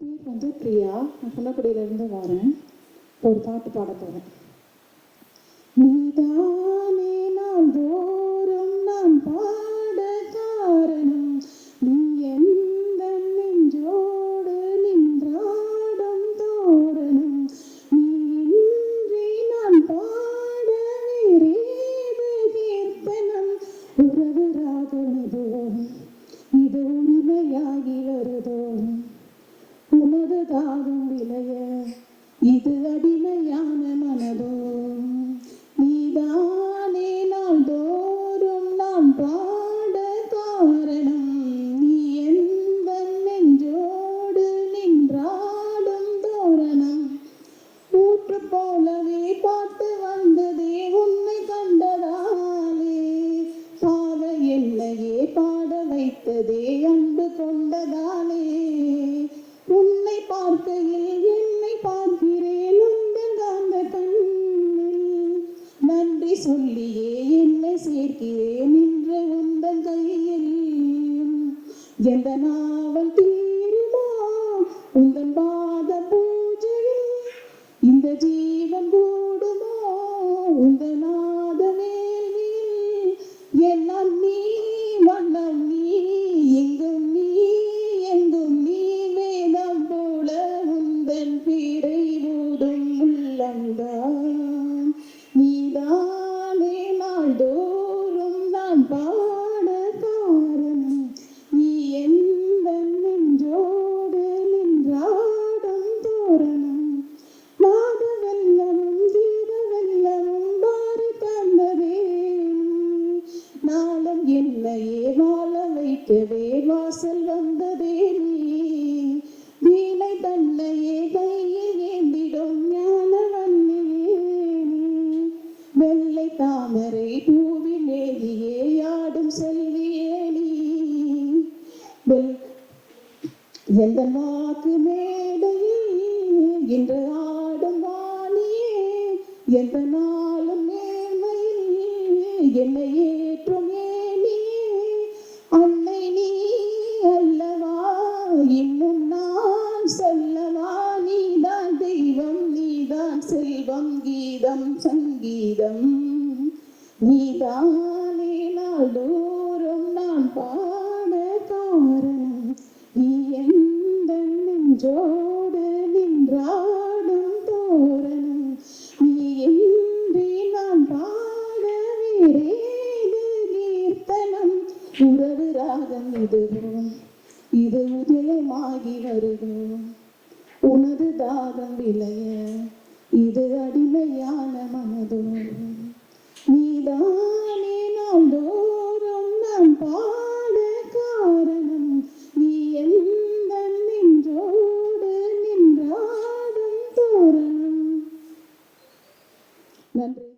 பேர் வந்து பிரியா நான் சொல்லக்கூடியிலேருந்து வரேன். ஒரு பாட்டு பாட போகிறேன் நீதானே நான் தோறும் நான் பாட காரணம். நீ எந்த நெஞ்சோடு நின்றாடும் தோரணம். நீ இன்றி நான் பாட நிறைவு கீர்த்தனம் உறவு ராகம் இதோ இது உரிமையாகி வருதோ உனது தாகம் விளைய. இது அடிமையான மனதோ நீதானே நாள் தோறும் நாம் பாட காரணம். நீ எந்த நெஞ்சோடு நின்றாடும் தோரணம். ஊற்று போலவே பார்த்து வந்ததே உன்னை கண்டதாலே. பாவ என்னையே பாட வைத்ததே அன்பு கொண்டதாலே. பார்க்கையில் என்னை பார்க்கிறேன். உந்தன் காந்த கண்ணில் நன்றி சொல்லியே என்னை சேர்க்கிறேன் என்ற உந்தன் கையில். எந்த நாவல் தீருமா? உந்தன் பாத பூஜையில் இந்த ஜீ உள்ளம்தான் நீதானே நாள்தோறும் நான் பாட காரணம். நீ எந்த நெஞ்சோடு நின்றாடும் தோரணம். நாத வெல்லமும் கீத வெல்லமும் பாரி தந்ததே நாளம் என்னையே வாழ வைக்கவே வாசல் வந்த தாமரை பூவில் நேதியே ஆடும் செல்வியே நீ. எந்த வாக்கு மேடையில் இன்று ஆடும் வாணியே எந்த நாளும் நேர்மையில் என்னை ஏற்றும் ஏனியே அன்னை நீ அல்லவா இன்னும் நான் சொல்லவா நீதான் தெய்வம் நீதான் செல்வம் கீதம் சங்கீதம். நீதானே நாள் தூரம் நான் பாட காரணம். நீ எந்த நெஞ்சோடு நின்றாடும் தோரணம். நீ இன்றி நான் பாட வேறேது கீர்த்தனம். உறவு ராகம் இதுவும் இது உதயமாகி வருவோம் உனது தாகம் விளைய பாட காரணம் நீ எந்த நெஞ்சோடு நின்றாடும் தோரணம். நன்றி.